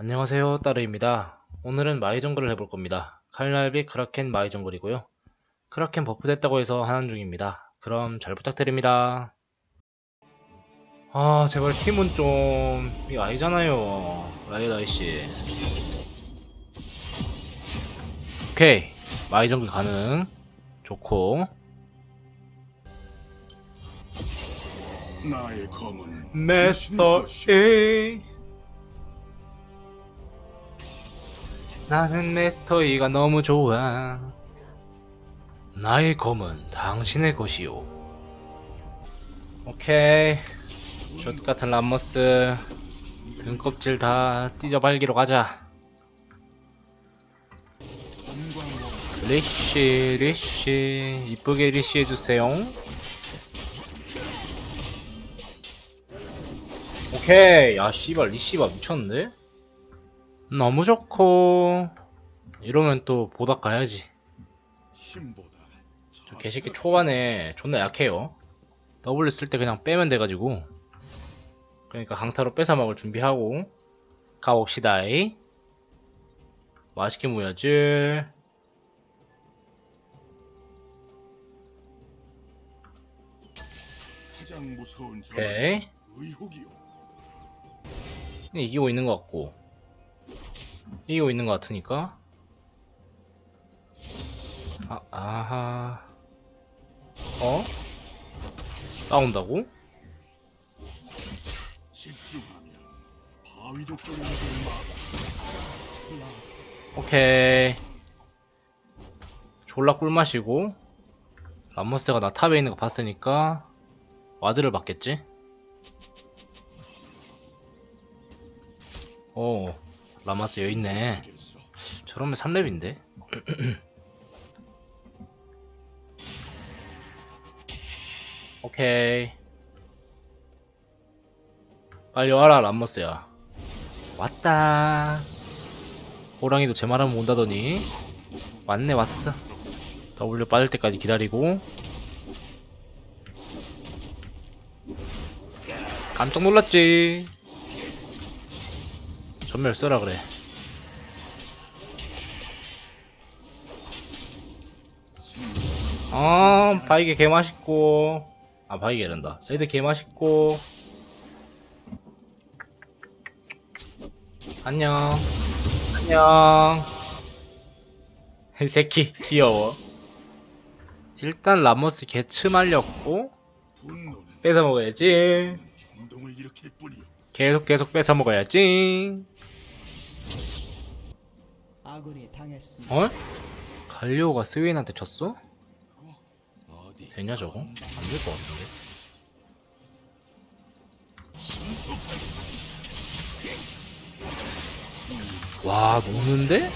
안녕하세요 따르입니다. 오늘은 마이 정글을 해볼 겁니다. 칼날비 크라켄 마이 정글이고요. 크라켄 버프 됐다고 해서 하는 중입니다. 그럼 잘 부탁드립니다. 아 제발 팀은 좀 이거 아니잖아요 라이라이씨. 오케이 마이 정글 가능. 좋고. 나의 검은 메스터 E 나는 메스터 E가 너무 좋아. 나의 검은 당신의 것이요 오케이. 젖 같은 람머스. 등껍질 다 찢어발기로 가자. 리쉬 리쉬. 이쁘게 리쉬 해주세요. 오케이. 야 씨발 리씨바 미쳤는데? 너무 좋고. 이러면 또 보답 가야지. 저 개새끼 초반에 존나 약해요. W 쓸 때 그냥 빼면 돼가지고. 그러니까 강타로 뺏어 먹을 준비하고. 가봅시다이. 맛있게 저 오케이. 이기고 있는 것 같고 이기고 있는 것 같으니까 아, 아하 어? 싸운다고? 오케이 졸라 꿀맛이고 람머스가 나 탑에 있는 거 봤으니까 와드를 받겠지? 오 라마스 여있네. 저러면 3렙인데? 오케이. 빨리 와라 람머스야. 왔다. 호랑이도 제 말하면 온다더니. 왔네 왔어. W 빠질 때까지 기다리고. 깜짝 놀랐지 전멸 써라 그래. 아 바이게 개맛있고. 아 바이게 이런다 레드 개맛있고. 안녕. 안녕. 이 새끼 귀여워. 일단 라모스 개츠 말렸고 뺏어 먹어야지. 행동을 일으킬 뿐이요. 계속 계속 뺏어 먹어야지 아군이 당했습니다. 어? 갈리오가 스웨인한테 졌어? 되냐 저거? 안 될 것 같은데 와 녹는데?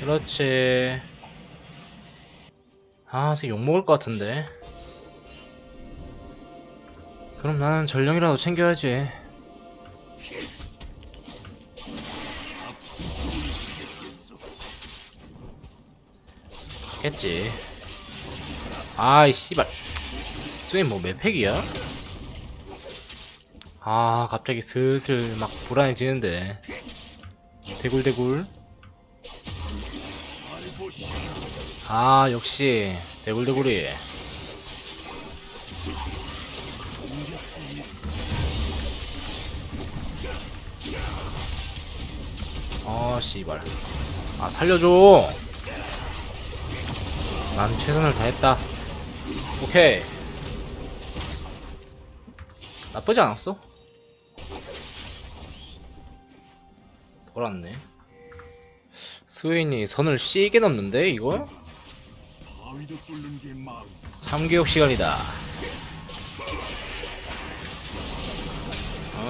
그렇지 아, 쟤 욕먹을 것 같은데 그럼 나는 전령이라도 챙겨야지. 겠지. 아이 씨발. 스웨인 뭐몇 팩이야? 아 갑자기 슬슬 막 불안해지는데. 대굴대굴. 아 역시 대굴대굴이 아 씨발. 아 살려줘. 난 최선을 다했다. 오케이. 나쁘지 않았어. 돌았네. 스웨인이 선을 씨게 넘는데 이거? 참교육 시간이다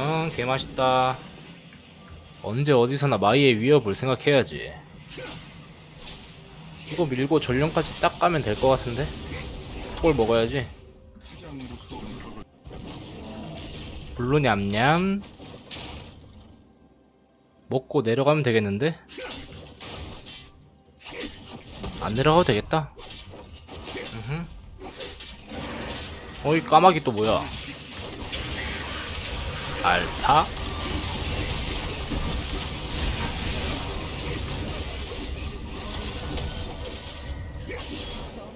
응 개맛있다. 언제 어디서나 마이의 위협을 생각해야지. 이거 밀고 전령까지 딱 가면 될 것 같은데? 꼴 먹어야지? 블루 냠냠. 먹고 내려가면 되겠는데? 안 내려가도 되겠다. 음흠. 어이 까마귀 또 뭐야 알파.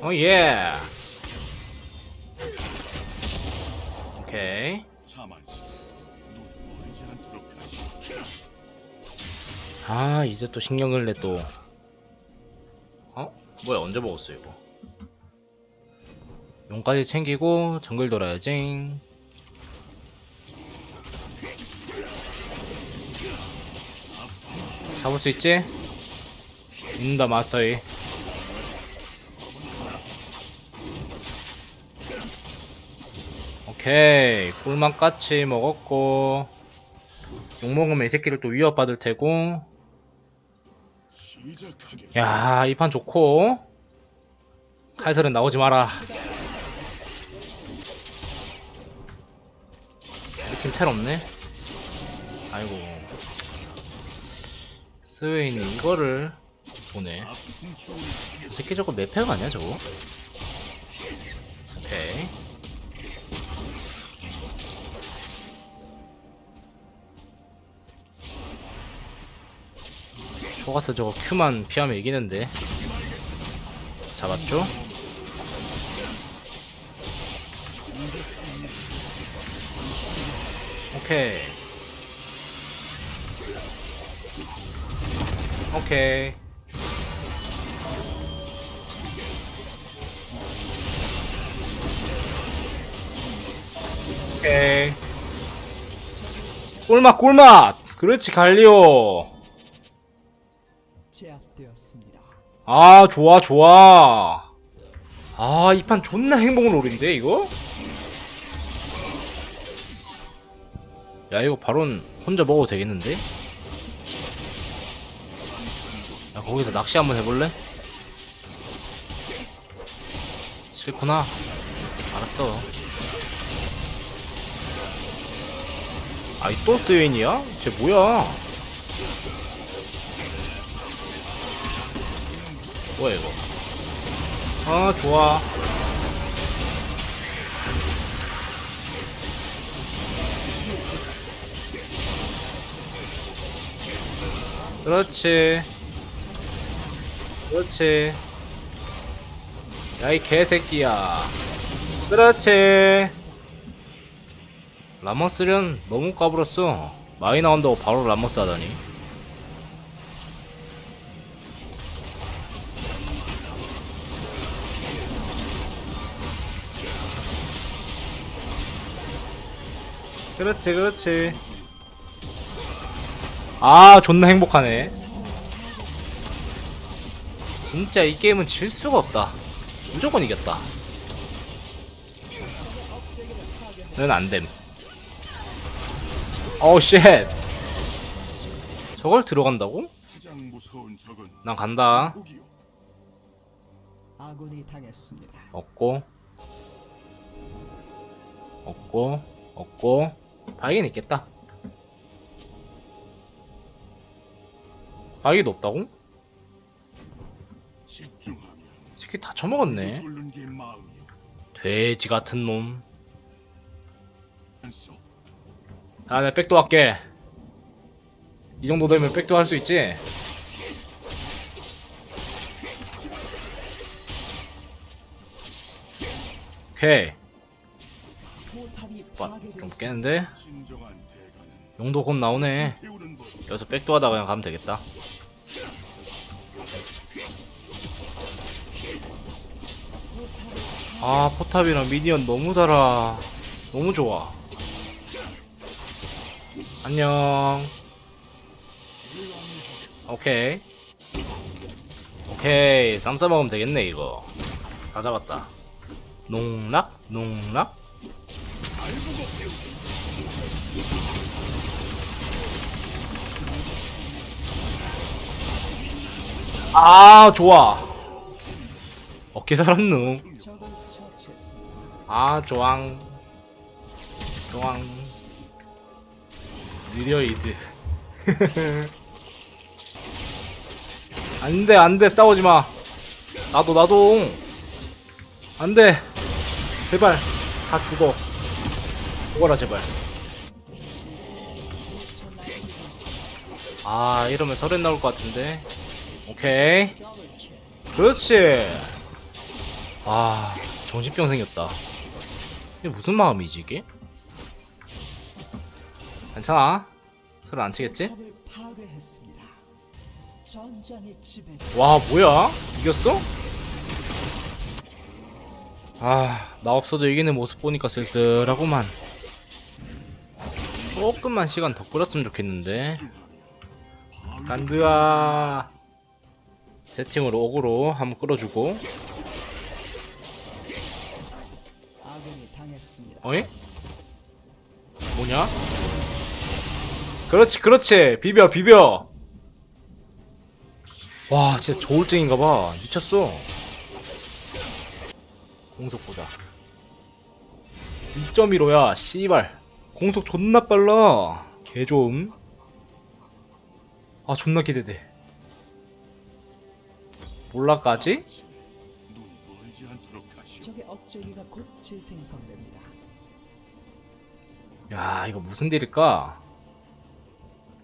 오예. 오케이. 아 이제 또 신경을 내또. 어? 뭐야 언제 먹었어 이거? 용까지 챙기고 정글 돌아야지. 잡을 수 있지? 있다 마스터이 오케이 꿀맛 같이 먹었고 욕 먹으면 이 새끼를 또 위협받을 테고 시작하게. 야, 이 판 좋고. 칼설은 나오지 마라. 우리 팀 텔 없네? 아이고. 스웨인이 이거를 효를 이 새끼 저거 매패가 아니야, 저거? 오케이. 초가스 저거 큐만 피하면 이기는데. 잡았죠? 오케이. 오케이. 오케이. 꿀맛 꿀맛! 그렇지 갈리오! 제압되었습니다. 아 좋아 좋아 아 이 판 존나 행복을 노린데 이거? 야 이거 바론 혼자 먹어도 되겠는데? 야 거기서 낚시 한번 해볼래? 싫구나. 알았어. 아이 또 스웨인이야? 쟤 뭐야? 뭐야 이거? 아 좋아. 그렇지 그렇지. 야 이 개새끼야. 그렇지. 라머스는 너무 까불었어. 많이 나온다고 바로 라머스 하다니. 그렇지 그렇지. 아 존나 행복하네 진짜 이 게임은 질 수가 없다. 무조건 이겼다. 는 안됨. 어우 쉣. 저걸 들어간다고? 난 간다. 없고. 없고. 없고. 바위는 있겠다. 바위도 없다고? 새끼 다 처먹었네. 돼지 같은 놈. 아, 내 백도 할게. 이 정도 되면 백도 할 수 있지? 오케이. 와, 좀. 깨는데? 용도 곧 나오네. 여기서 백도 하다 그냥 가면 되겠다. 아, 포탑이랑 미니언 너무 달아. 너무 좋아. 안녕. 오케이. 오케이. 쌈 싸먹으면 되겠네, 이거. 다 잡았다. 농락? 농락? 아, 좋아. 어깨 살았누. 아, 조앙. 조앙. 느려, 이즈. 안 돼, 안 돼, 싸우지 마. 나도, 나도. 안 돼. 제발. 다 죽어. 죽어라, 제발. 아, 이러면 설엔 나올 것 같은데. 오케이. 그렇지. 아, 정신병 생겼다. 이게 무슨 마음이지, 이게? 괜찮아. 서로 안 치겠지? 와, 뭐야? 이겼어? 아, 나 없어도 이기는 모습 보니까 쓸쓸하구만. 조금만 시간 더 끌었으면 좋겠는데. 간드아. 채팅으로 오그로 한번 끌어주고. 어이? 뭐냐? 그렇지, 그렇지. 비벼, 비벼. 와, 진짜 저울증인가봐. 미쳤어. 공속 보자. 2.15야, 씨발. 공속 존나 빨라. 개 좋음. 아, 존나 기대돼. 몰라까지? 적의 억제기가 곧 재생성됩니다. 야, 이거 무슨 딜일까?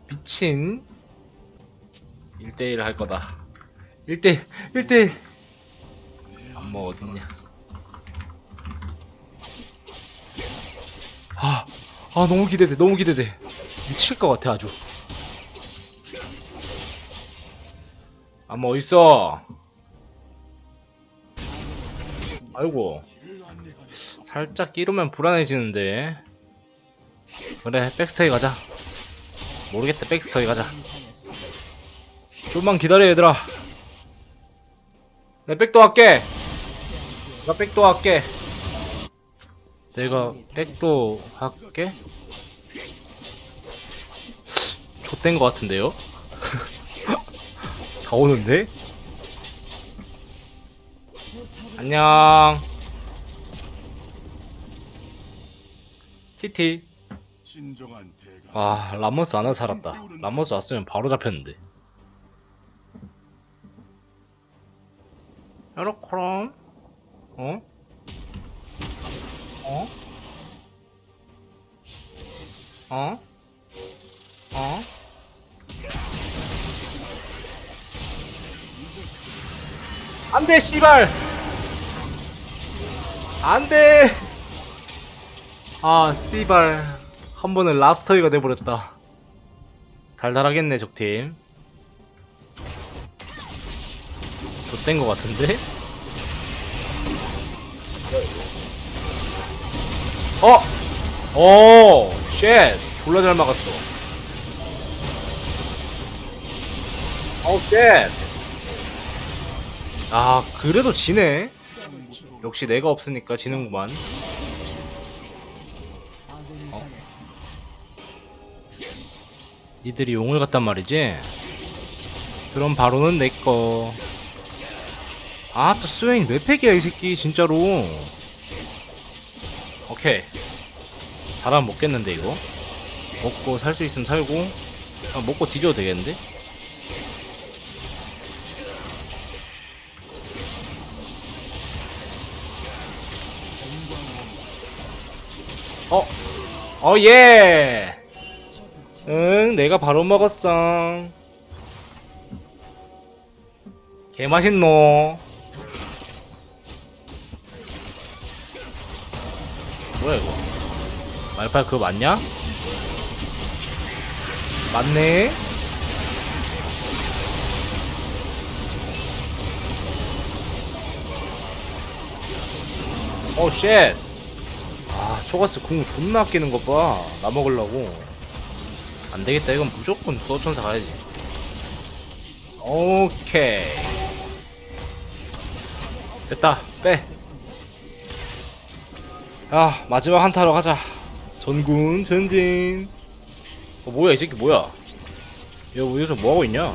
미친. 1대1 할 거다. 1대1, 1대1. 엄마 어딨냐. 아, 아, 너무 기대돼, 너무 기대돼. 미칠 것 같아, 아주. 엄마 어딨어? 아이고. 살짝 끼르면 불안해지는데. 그래, 백스터이 가자. 모르겠다, 백스터이 가자. 좀만 기다려, 얘들아. 내 백도 할게. 나 백도 할게. 내가 백도 할게. 좆된 것 같은데요? 다 오는데? 안녕. 티티. 진정한 대가. 아, 라모스 하나 살았다. 라모스 왔으면 바로 잡혔는데. 요렇게럼 어? 어? 어? 어? 안돼 씨발 안돼 아 씨발 한 번은 랍스터이가 돼버렸다 달달하겠네 적팀 좆된 것 같은데? 어! 오! 쉣! 졸라 잘 막았어. 어, 쉣! 아, 그래도 지네? 역시 내가 없으니까 지는구만. 니들이 용을 갔단 말이지? 그럼 바로는 내꺼. 아, 또 스웨인 몇 팩이야, 이 새끼, 진짜로. 오케이. 바람 먹겠는데, 이거? 먹고 살 수 있으면 살고. 아, 먹고 뒤져도 되겠는데? 어, 어, 예! 응, 내가 바로 먹었어. 개 맛있노. 뭐야 이거? 말팔 그거 맞냐? 맞네. 오 쉣. 아, 초가스 궁 존나 아끼는 것 봐. 나 먹으려고. 안 되겠다. 이건 무조건 수호천사 가야지. 오케이. 됐다. 빼. 야, 마지막 한타로 가자. 전군 전진. 어, 뭐야, 이 새끼 뭐야? 야, 뭐 여기서 뭐 하고 있냐?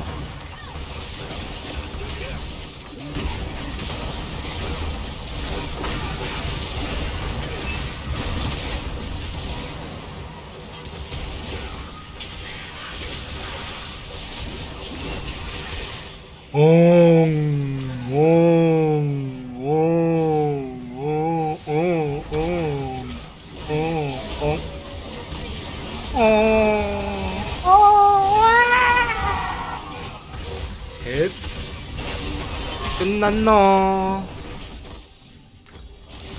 셋. 끝났노.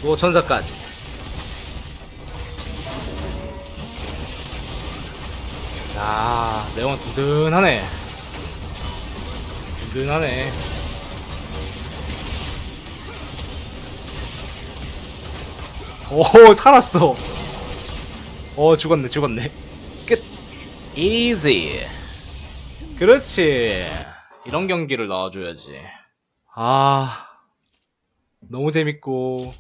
또 천사까지. 야, 내원 든든하네. 든든하네. 오, 살았어. 어, 죽었네, 죽었네. 끝. 이지. 그렇지. 이런 경기를 나와줘야지. 아, 너무 재밌고.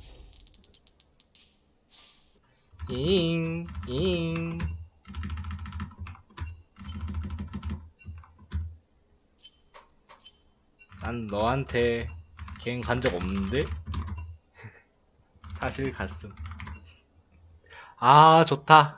잉, 잉. 난 너한테 갱 간 적 없는데? 사실 갔음. 아, 좋다.